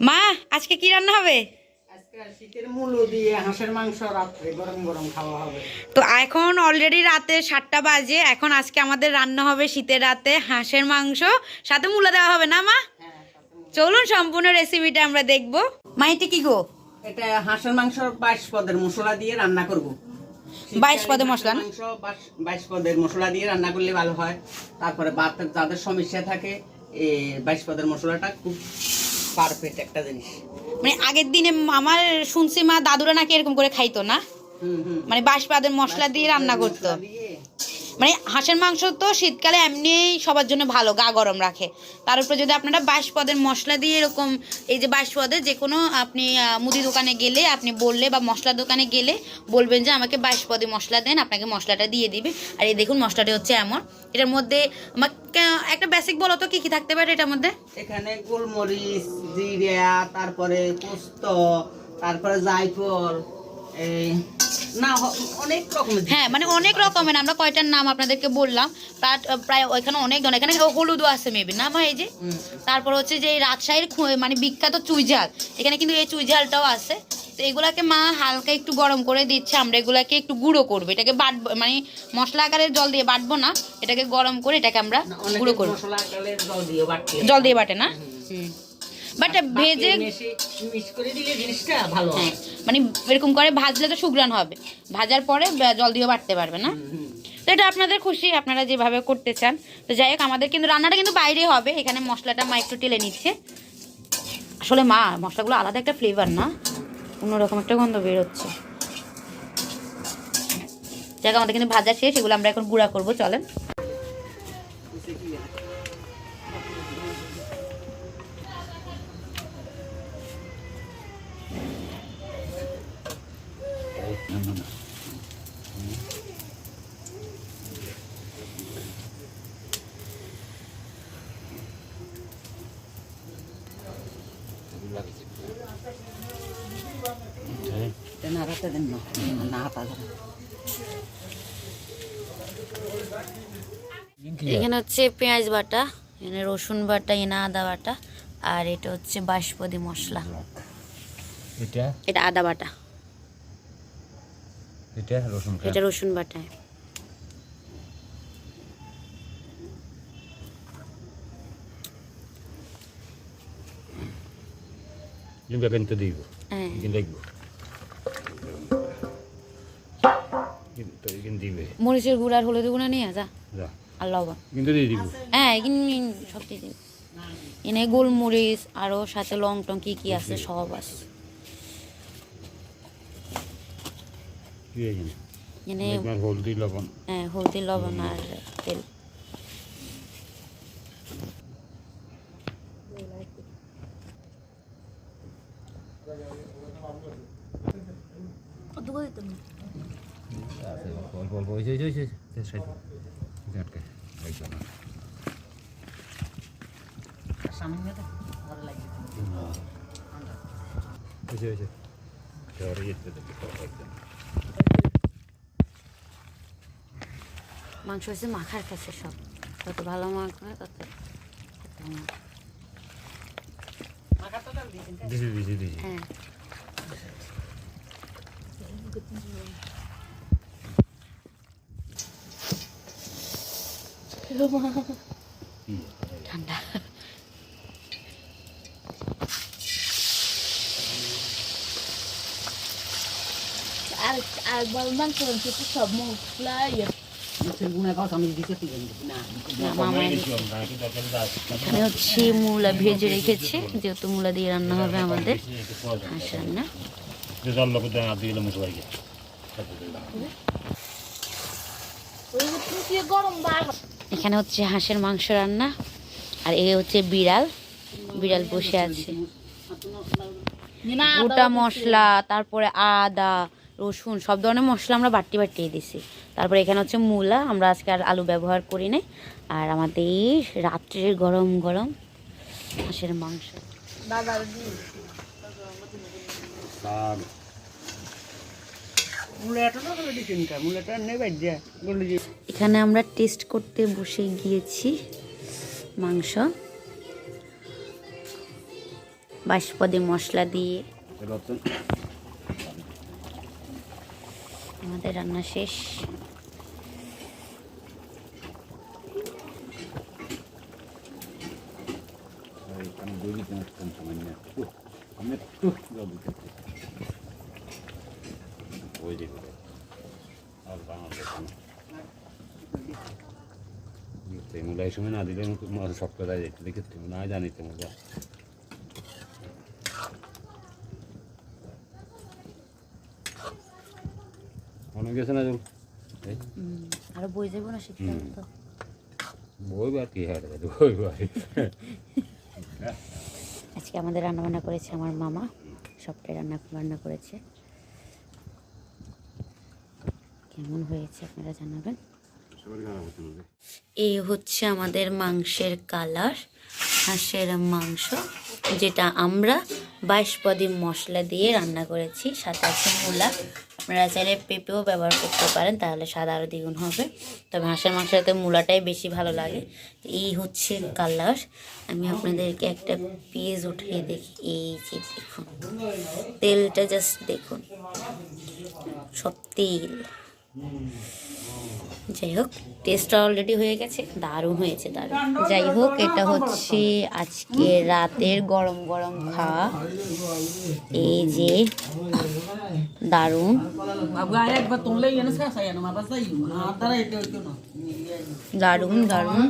মা আজকে কি রান্না হবে? তো এখন অলরেডি রাতে সাতটা বাজে এখন আজকে আমাদের রান্না হবে শীতের রাতে হাঁসের মাংস সাথে মূলা দেওয়া হবে না মা? হ্যাঁ। চলুন সম্পূর্ণ রেসিপিটা আমরা দেখব। মা এটা কি গো? এটা হাঁসের মাংস বাইশ পদের মশলা দিয়ে রান্না করব। 22 পদের মশলা মাংস বাইশ পদের মশলা দিয়ে রান্না করলে ভালো হয়। তারপরে বাতের যাদের সমস্যা থাকে এই বাইশ পদের মশলাটা খুব পারফেক্ট একটা জিনিস। মানে আগের দিনে আমার শুনছি মা দাদুরা নাকি এরকম করে খাইতো না? মানে বাঁশপাদের মশলা দিয়ে রান্না করতো। মানে হাঁসের মাংস তো শীতকালে এমনিই সবার জন্য ভালো, গা গরম রাখে। তার উপরে যদি আপনারা বাইশ পদের মশলা দিয়ে এরকম, এই যে বাইশ পদের যে কোনো আপনি মুদি দোকানে গেলে আপনি বললে বা মশলা দোকানে গেলে বলবেন যে আমাকে বাইশ পদে মশলা দেন, আপনাকে মশলাটা দিয়ে দিবে। আর এই দেখুন মশলাটা হচ্ছে এমন। এটার মধ্যে একটা বেসিক বলো তো কী কী থাকতে পারে এটার মধ্যে? এখানে গোলমরিচ, জিরা, তারপরে পোস্ত, তারপরে জায়ফল, এই না অনেক রকমের হ্যাঁ মানে অনেক রকমের আমরা কয়টার নাম আপনাদেরকে বললাম তার প্রায় ওইখানে অনেক জন এখানে হলুদও আছে মেবি না ভাই যে? তারপর হচ্ছে যে রাজশাহীর মানে বিখ্যাত চুই ঝাল এখানে কিন্তু এই চুই ঝালটাও আছে। তো এগুলাকে মা হালকা একটু গরম করে দিচ্ছে আমরা এগুলাকে একটু গুঁড়ো করব এটাকে বাটবো মানে মশলা আকারে জল দিয়ে বাটবো না এটাকে গরম করে এটাকে আমরা গুঁড়ো করব। জল দিয়ে জল দিয়ে বাটে না? বাট ভেজে মিক্স করে দিলে জিনিসটা ভালো হয় মানে এরকম করে ভাজলে তো সুগ্রান হবে। ভাজার পরে জল দিয়ে বাটতে পারবে না। তো এটা আপনাদের খুশি আপনারা যেভাবে করতে চান। তো যাই হোক আমাদের কিন্তু রান্নাটা কিন্তু বাইরে হবে। এখানে মশলাটা মা একটু টেলে নিচ্ছে। আসলে মা মশলাগুলো আলাদা একটা ফ্লেভার না। অন্যরকম একটা গন্ধ বেরোচ্ছে। যাক আমাদের কিন্তু ভাজা শেষ। এগুলো আমরা এখন গুঁড়া করব চলেন। নাড়াতে দেন না না হাতা এখানে হচ্ছে পেঁয়াজ বাটা এখানে রসুন বাটা এনে আদা বাটা আর এটা হচ্ছে বাঁশপতি মশলা। এটা? এটা আদা বাটা। এটা রসুন এটা রসুন বাটা। লিম্বা দিব। হ্যাঁ। কিন্তু দিবে। মরিচের গুঁড়া আর হলুদের গুঁড়া নিয়ে যা। যা। আর লবণ কিন্তু দিয়ে দিব। হ্যাঁ সব দিয়ে এনে গোলমরিচ আরও সাথে লং টং কী কী আছে সব আছে। এখানে হলদি লবণ। হ্যাঁ হলদি লবণ আর তেল। অল্প অল্প ওই যে ওই যে, ওই যে ওই সাইড আটকে একদম সামান্য ভালো লাগে। ওই যে ওই যে। শহরে যেতে দেখতে একদম। মাংস হচ্ছে মাখার কাছে সব তত ভালো মাখবে তত খেতে ভালো। মাখাটা তো দিয়েছেন, তাই? দিছি দিছি দিছি হ্যাঁ ঠান্ডা আর আর বলমান করছে তো সব মশলা ইয়ে এখানে হচ্ছে মূলা ভেজে রেখেছে যেহেতু মূলা দিয়ে রান্না হবে আমাদের। হাঁস রান্না বার এখানে হচ্ছে হাঁসের মাংস রান্না আর এ হচ্ছে বিড়াল। বিড়াল বসে আছে। গোটা মশলা তারপরে আদা রসুন সব ধরনের মশলা আমরা বাটি বাটিয়ে দিছি তারপরে এখানে হচ্ছে মূলা আমরা আজকে আর আলু ব্যবহার করি নাই। আর আমাদের রাত্রের গরম গরম হাঁসের মাংস। এখানে আমরা টেস্ট করতে বসে গিয়েছি মাংস। বাঁশপদে মশলা দিয়ে। আমাদের রান্না শেষ আমি বলি তোমার কম সময় নিয়ে একটু আমি একটু জল দিতে ওই যে আর বাংলা তেমুলা এই সময় না দিলে সব কথা যেত দেখে না জানি তেমুলা অনেক গেছে না জল আরও বই যাব না শীতকাল তো। বই বা কি হয় বই ভাই আজকে আমাদের রান্না বান্না করেছে আমার মামা। সবটাই রান্না বান্না করেছে। কেমন হয়েছে আপনারা জানাবেন? এই হচ্ছে আমাদের মাংসের কালার, হাঁসের মাংস, যেটা আমরা বাইশ পদি মশলা দিয়ে রান্না করেছি, সাথে আছে মূলা। আপনারা চাইলে পেঁপেও ব্যবহার করতে পারেন, তাহলে স্বাদ আরও দ্বিগুণ হবে। তবে হাঁসের সাথে মূলাটাই বেশি ভালো লাগে। এই হচ্ছে কালার আমি আপনাদেরকে একটা পিস উঠিয়ে দেখি। এই যে দেখুন, তেলটা জাস্ট দেখুন। সব তেল। যাই হোক টেস্টটা অলরেডি হয়ে গেছে দারুণ হয়েছে দারুণ যাই হোক এটা হচ্ছে আজকে রাতের গরম গরম খাওয়া এই যে দারুণ দারুণ দারুণ